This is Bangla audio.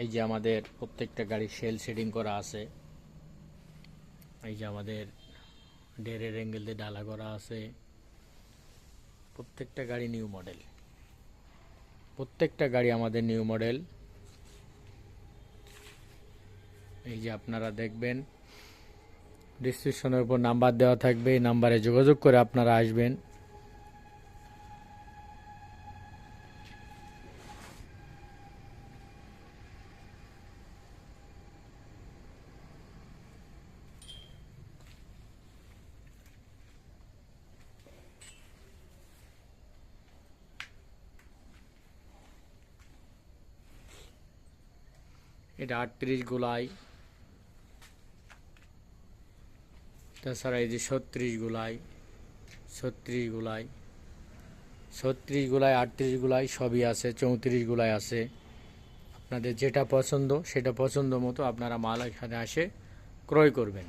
এই যে আমাদের প্রত্যেকটা গাড়ি সেল শেডিং করা আছে। এই যে আমাদের ডেরের অ্যাঙ্গেল দিয়ে ডালা করা আছে। প্রত্যেকটা গাড়ি নিউ মডেল প্রত্যেকটা গাড়ি আমাদের নিউ মডেল এই যে আপনারা দেখবেন ডিসক্রিপশনের উপর নাম্বার দেওয়া থাকবে। এই নাম্বারে যোগাযোগ করে আপনারা আসবেন। এটা আটত্রিশ গোলাই। তাছাড়া এই যে ছত্রিশ গোলাই ছত্রিশ গোলাই ছত্রিশ গোলাই, আটত্রিশ গোলাই সবই আছে, চৌত্রিশ গোলাই আছে। আপনাদের যেটা পছন্দ, সেটা পছন্দ মতো আপনারা মাল এখানে আসে ক্রয় করবেন।